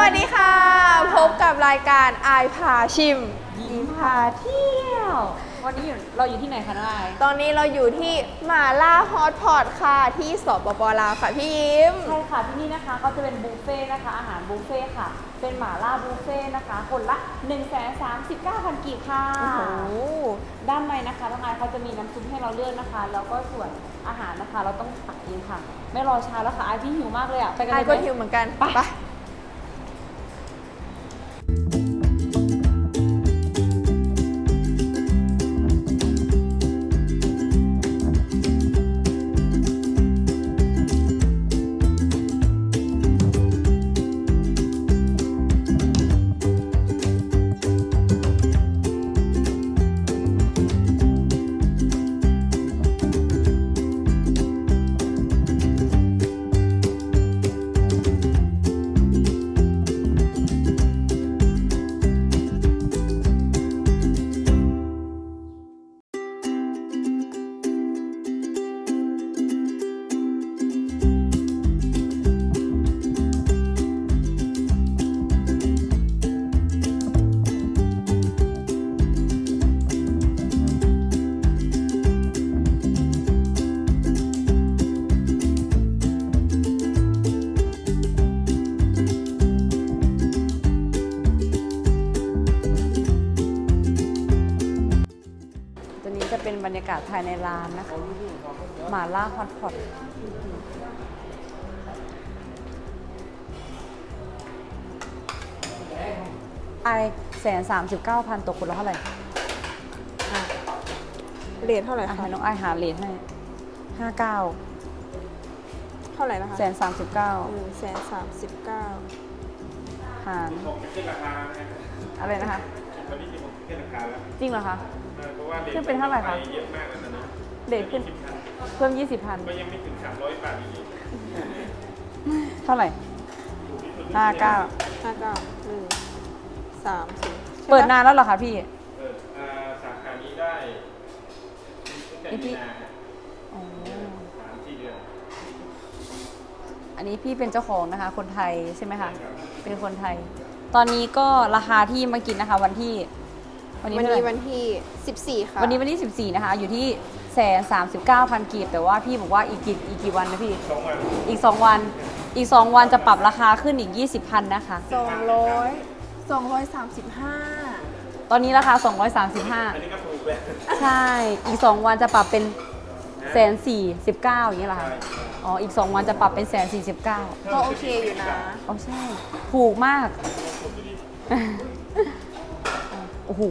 วัสดีค่ะ พบกับรายการอายพาชิมยิ้มพาเที่ยว วันนี้อยู่เราอยู่ที่ไหนคะน้องอายตอนนี้เราอยู่ที่หมาล่าฮอตพอตค่ะที่สปปลาวค่ะพี่ยิ้ม ใช่ค่ะที่นี่นะคะเขาจะเป็นบุฟเฟ่ต์นะคะ อาหารบุฟเฟ่ต์ค่ะ เป็นหม่าล่าบุฟเฟ่ต์นะคะ คนละ1 3 9 0 0 0กีบค่ะ โอ้โห ด้านในนะคะน้องอายเขาจะมีน้ำซุปให้เราเลือกนะคะ แล้วก็ส่วนอาหารนะคะ เราต้องตักเองค่ะ ไม่รอช้าแล้วค่ะอายพี่หิวมากเลยอะไปกันไอเลยก็ไหม หิวเหมือนกันไป ไปากาศภายในร้านนะคะหม่าล่าฮอตพอตไอแสนสามสิบเก้าพันตกคนละเท่าไหร่เรทเท่าไหร่อะคะให้น้องไอหาเลทให้ห้าเก้าเท่าไหร่นะคะแสนสามสิบเก้าหนึ่งแสนสามสิบเก้าหารผมจะขึ้นราคาแล้วนะอะไรนะคะ ตอนนี้ที่ผมขึ้นราคาแล้วจริงเหรอคะ เออเพราะว่าขึ้นเป็นเท่าไหร่คะ เยอะมากเลยตอนนี้เดทขึ้นสิบพันเพิ่มยี่สิบพันก็ยังไม่ถึงสามร้อยบาทอยู่ดีเท่าไหร่ห้าเก้าห้าเก้าหนึ่งสามสี่เปิดนานแล้วเหรอคะพี่ เอออ่าสาขานี้ได้ตั้งแต่นี่พี่มีนาครับอ๋อ สามสี่เดือน อันนี้พี่เป็นเจ้าของนะคะ คนไทยใช่ไหมคะ เป็นคนไทย ตอนนี้ก็ราคาที่มากินนะคะ วันที่ วันนี้วันเท่าไหนี้ร่วันที่สิบสี่ค่ะ วันนี้วันที่ 14 นะคะ อยู่ที่แสนสามสิบเก้าพันกีบแต่ว่าพี่บอกว่าอีกกี่อีกกี่วันนะพี่ สองวันอีก 2 วัน อีก 2 วันจะปรับราคาขึ้นอีก 20พันนะคะสองร้อยสองร้อยสามสิบห้าตอนนี้ราคา อันนี้ก็ถูกเลย235ใช่ อีก 2 วันจะปรับเป็นแสนสี่สิบเก้าอย่างเงี้ยเหรอคะ อ๋อ อีก 2 วันจะปรับเป็นแสนสี่สิบเก้าก็โอเคอยู่นะ อ๋อใช่ ถูกมาก โอ้โห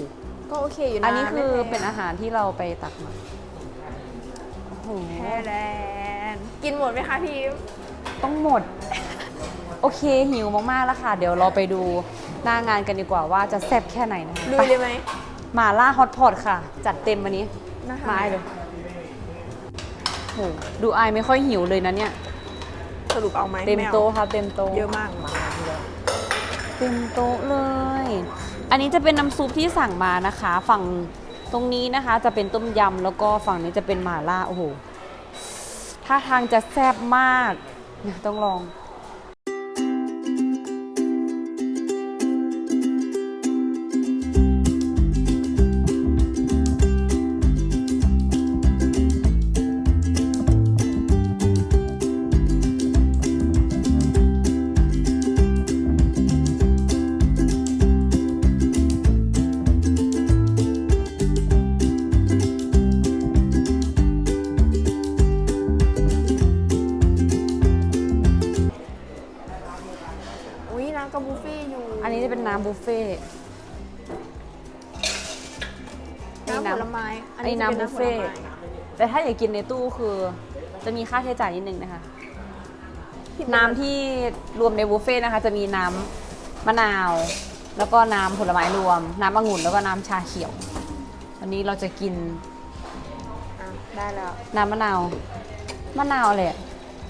ก็โอเคอยู่นะอันนี้คือไม่แพงเป็นอาหารที่เราไปตักมาโอ้โหแพแลนด์กินหมดไหมคะพี่ยิ้มต้องหมด โอเคหิวมากๆแล้วค่ะ เดี๋ยวเราไปดูหน้างานกันดีกว่าว่าจะแซ่บแค่ไหนนะคะลุยเลยไหมหมาล่าฮอตพอตค่ะ จัดเต็มวันนี้นะคะมาไอเลยโหดูไอายไม่ค่อยหิวเลยนะเนี่ยสรุปเอาไหมเต็มไอาโต๊ะครับเต็มโต๊ะเยอะมากมาเต็มโต๊ะเลย อันนี้จะเป็นน้ำซุปที่สั่งมานะคะ ฝั่งตรงนี้นะคะจะเป็นต้มยำแล้วก็ฝั่งนี้จะเป็นหม่าล่าโอ้โหท่าทางจะแซ่บมากต้องลอง นนี้น้ำบุฟเฟ่ต์แต่ถ้าอยากกินในตู้คือ จะมีค่าใช้จ่ายนิดนึงนะคะ น้ำที่รวมในบุฟเฟ่ต์นะคะ จะมีน้ำมะนาว แล้วก็น้ำผลไม้รวม น้ำองุ่นแล้วก็น้ำชาเขียว วันนี้เราจะกินอะได้แล้ว น้ำมะนาว มะนาวอะไรอะ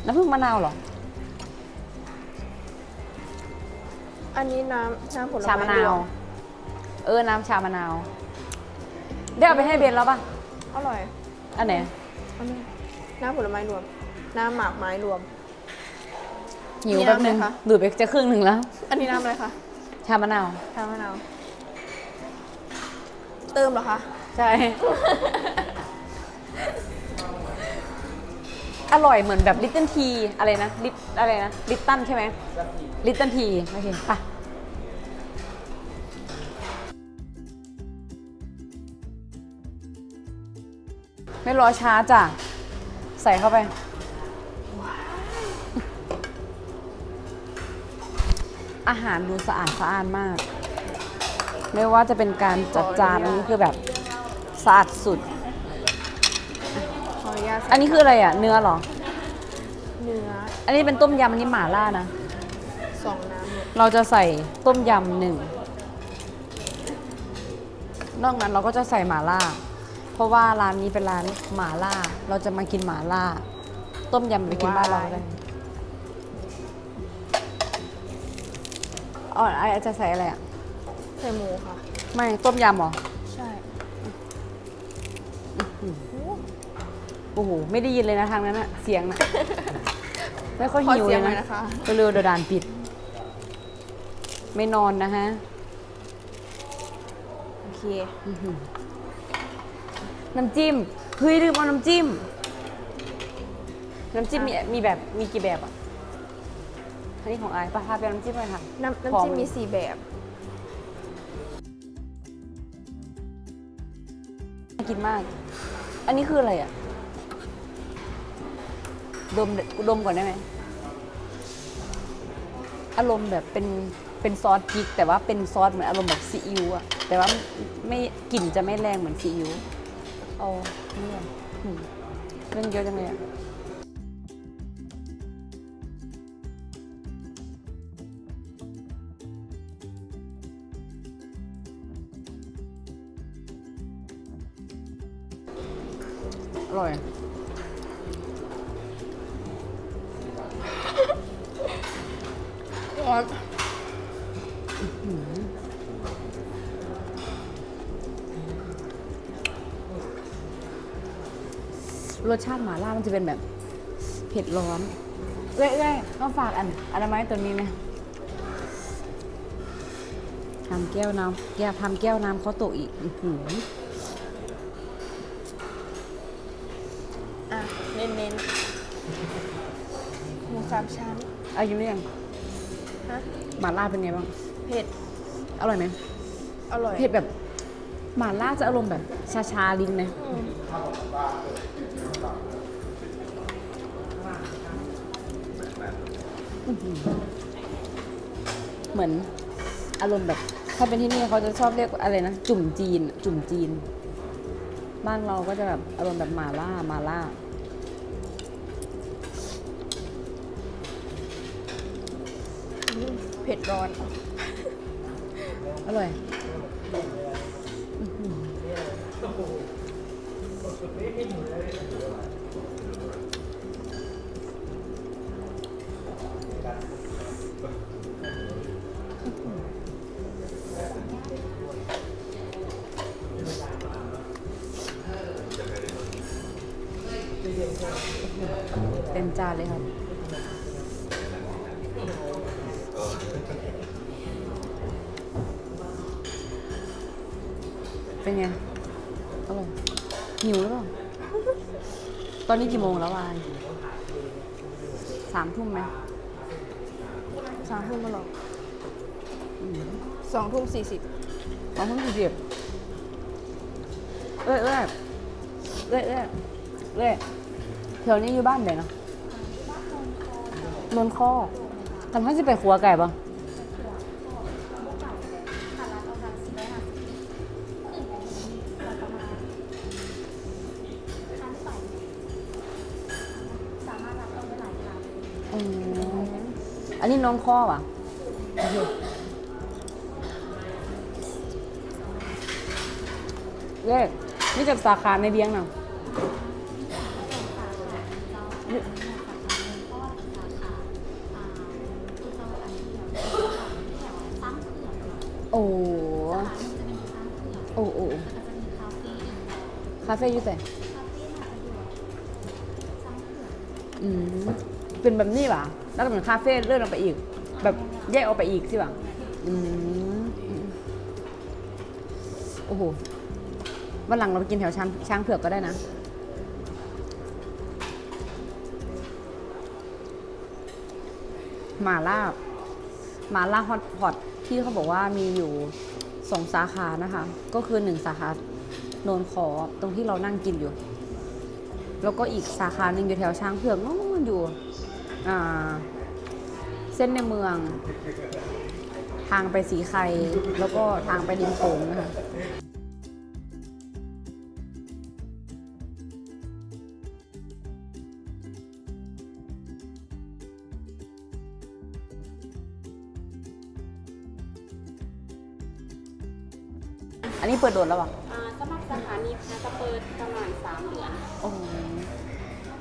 น้ำผึ้งมะนาวเหรอ อันนี้น้ำน้ำผลไม้ชามะนารววมเออ น้ำชามะนาว ได้เอาไปให้เบนแล้วปะ อร่อยอันไหน อันนี้น้ำผลไม้รวม น้ำหมากไม้รวม หิวแป๊บนึงมีน้ำไหมคะ ดูดไปจะครึ่งหนึ่งแล้ว อันนี้น้ำอะไรคะชามะนาว ชามะนาวเติมเหรอคะ ใช่ อร่อยเหมือนแบบลิตเติ้ลทีอะไรนะ ลิตอะไรนะ ลิตตันใช่ไหมลิตเติ้ลทีโอเคไป ไม่รอช้าจ้ะ ใส่เข้าไป อาหารดูสะอาดสะอาดมาก ไม่ว่าจะเป็นการจัดจานอันนี้คือแบบสะอาดสุด ขออนุญาตใส่อันนี้คืออะไรอะ เนื้อเหรอ เนื้ออันนี้เป็นต้มยำอันนี้หม่าล่านะ สองน้ำเนี่ยเราจะใส่ต้มยำหนึ่ง นอกนั้นเราก็จะใส่หม่าล่า เพราะว่าร้านนี้เป็นร้านหม่าล่า เราจะมากินหม่าล่า ต้มยำไปกินบ้านเราได้อ๋อไอจะใส่อะไรอะ ใส่หมูค่ะ ไม่ต้มยำเหรอ ใช่โอ้โห ไม่ได้ยินเลยนะทางนั้นอะเสียงนะไม่ค่อยขอหิวเสีเลยยงหน่อยนะนะคะเร็วๆเดี๋ยวด่านปิด ไม่นอนนะฮะ โอเค น้ำจิ้มเฮ้ยลืมเอาน้ำจิ้ม น้ำจิ้มมีมีแบบมีกี่แบบอะอันนี้ของไอายปะพาไปเอาน้ำจิ้มเลยค่ะ น้ำพร้อน้ำจิ้มมีสี่แบบ น่ากินมาก อันนี้คืออะไรอะ ดมดมก่อนได้ไหม อารมณ์แบบเป็นเป็นซอสพริก แต่ว่าเป็นซอสเหมือนอารมณ์แบบซีอิ๊วอะแต่ว่าไม่กลิ่นจะไม่แรงเหมือนซีอิ๊ว เอานี่ก่อนอืมเรื่องเยอะจังเลยอะอร่อย ร้อน รสชาติหม่าล่ามันจะเป็นแบบเผ็ดร้อนเอ้ยๆต้องฝากอันอันนั้นไหมตัวนี้ไหมทำแก้วน้ำแก้วทำแก้วน้ำเขาโตะอีกอื้อหืออะ เน้นเน้นๆหมูสามชั้นเอายิ้มหรือยังฮะหม่าล่าเป็นไงบ้าง เผ็ด อร่อยไหมอร่อย เผ็ดแบบ หม่าล่าจะอารมณ์แบบชาชาๆลิ้นนะอืมเหมือนอารมณ์แบบ ถ้าเป็นที่นี่เขาจะชอบเรียกอะไรนะ จุ่มจีน จุ่มจีน บ้านเราก็จะแบบอารมณ์แบบหม่าล่าหม่าล่าอืมเผ็ดร้อน อร่อย เต็มจานเลยครับ เป็นไง หิวหรือเปล่า ตอนนี้กี่โมงแล้ววายสามทุ่มไหมสามทุ่มมาหรอสองทุ่มสี่สิบสองทุ่มสี่สิบเอ้ยเอ้ยเอ้ยเอ้ยเอ้ยแถวนี้อยู่บ้านไหนนะนนข้อทำให้สิไปครัวไก่ปะ น้องข้อว่ะเคเลขนี่จากสาขาในเบียงน่ะโอ้โอ้โอ้คาเฟ่อยู่แต่อืม เป็นแบบนี้ป่ะ แล้วก็เหมือนคาเฟ่เลื่อนออกไปอีก แบบแยกออกไปอีกสิบ่ะอืมโอ้โหวันหลังเราไปกินแถวช้างช้างเผือกก็ได้นะ หมาล่าหมาล่าฮอตพอตที่เขาบอกว่ามีอยู่สองสาขานะคะ ก็คือหนึ่งสาขาโนนขอตรงที่เรานั่งกินอยู่ แล้วก็อีกสาขาหนึ่งอยู่แถวช้างเผือกนู่นอยู่ เส้นในเมือง ทางไปสีไข่แล้วก็ทางไปดินโขงนะคะอันนี้เปิดโดนแล้วป่ะอ่าสำหรับสถานีนะจะเปิดประมาณ3เดือนโอ้โห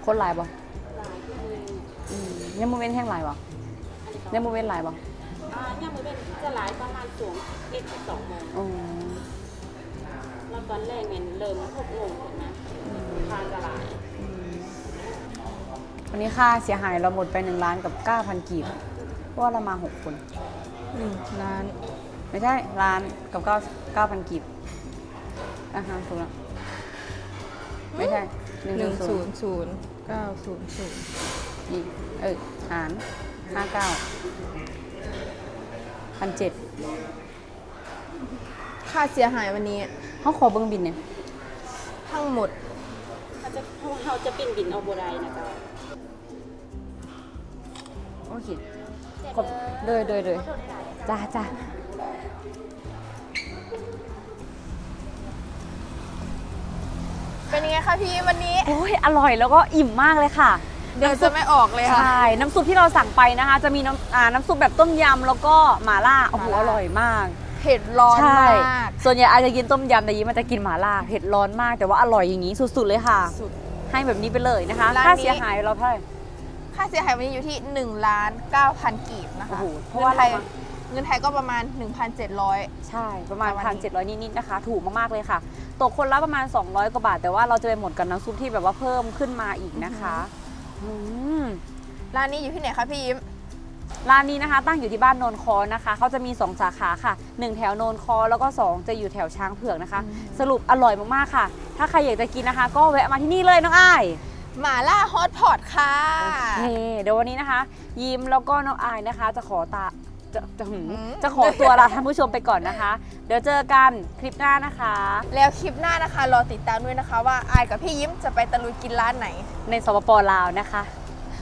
คนหลายป่ะหลายที่มือ อืมยังโมเมนต์แห้งหลายป่ะอันนี้ก็ยังโมเมนต์หลายป่ะอ่าเนี่ยมือเป็นจะหลายประมาณสูงเอ็ดสิบสองโมงอ๋อแล้วตอนแรกเนี่ยเริ่มหกโมงถึงนะทานจะหลายวันนี้ค่าเสียหายเราหมดไปหนึ่งล้านกับเก้าพันกีบเพราะว่าเรามาหกคนหนึ่งล้าน ไม่ใช่ล้านกับเก้าเก้าพันกีบอ่าฮะถูกแล้วไม่ใช่หนึ่งหนึ่งศูศูนนย์ย์ศูนย์เก้าศูนย์ศูนย์ นี่เออหารห้าเก้าพันเจ็ดค่าเสียหายวันนี้เขาขอเบิ้งบินเนี่ยทั้งหมดเขาจะเขาจะปิ่นบินเอาโบได้นะจ๊ะโอเคขอบเลยเลยเลยจ้าจ้าเป็นยังไงคะพี่วันนี้ โอ้ย อร่อยแล้วก็อิ่มมากเลยค่ะ เดี๋ยวจะไม่ออกเลยค่ะ ใช่ น้ำซุปที่เราสั่งไปนะคะ จะมีน้ำอ่าน้ำซุปแบบต้มยำแล้วก็หม่าล่า โอ้โห หม่าล่า อร่อยมาก เผ็ดร้อนใช่ มาก ส่วนใหญ่อาจจะกินต้มยำแต่ยีมันจะกินหม่าล่า เผ็ดร้อนมากแต่ว่าอร่อยอย่างนี้สุดๆเลยค่ะ สุด ให้แบบนี้ไปเลยนะคะ ร้านนี้ ค่าเสียหายเราเท่าไหร่ ค่าเสียหายวันนี้อยู่ที่1ล้าน9,000กีบนะโอ้คะโหเพราะเงิว่านไทยเรามาเงินไทยก็ประมาณ 1,700 ใช่ ประมาณ ประมาณพันนี้เจ็ดร้อยนิดๆนะคะ ถูกมากๆเลยค่ะ ตกคนละประมาณ 200 กว่าบาท แต่ว่าเราจะไปหมดกับน้ำซุปที่แบบว่าเพิ่มขึ้นมาอีกนะคะ อืม ร้านนี้อยู่ที่ไหนคะพี่ยิ้ม ร้านนี้นะคะ ตั้งอยู่ที่บ้านโนนคอนะคะ เขาจะมี 2 สาขาค่ะ 1 แถวโนนคอแล้วก็ 2 จะอยู่แถวช้างเผือกนะคะ สรุปอร่อยมากๆค่ะ ถ้าใครอยากจะกินนะคะ ก็แวะมาที่นี่เลยน้องอ้ายหมาล่าฮอตพอตค่ะ โอเคเดี๋ยววันนี้นะคะ ยิ้มแล้วก็น้องอายนะคะ จะขอตา จะจะหืมอืมจะขอตัวลาท่านผู้ชมไปก่อนนะคะ เดี๋ยวเจอกันคลิปหน้านะคะ แล้วคลิปหน้านะคะ รอติดตามด้วยนะคะว่าอายกับพี่ยิ้มจะไปตะลุยกินร้านไหน ในสปปลาวนะคะ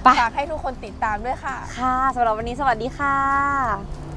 ไปฝากให้ทุกคนติดตามด้วยค่ะ ค่ะสำหรับวันนี้สวัสดีค่ะ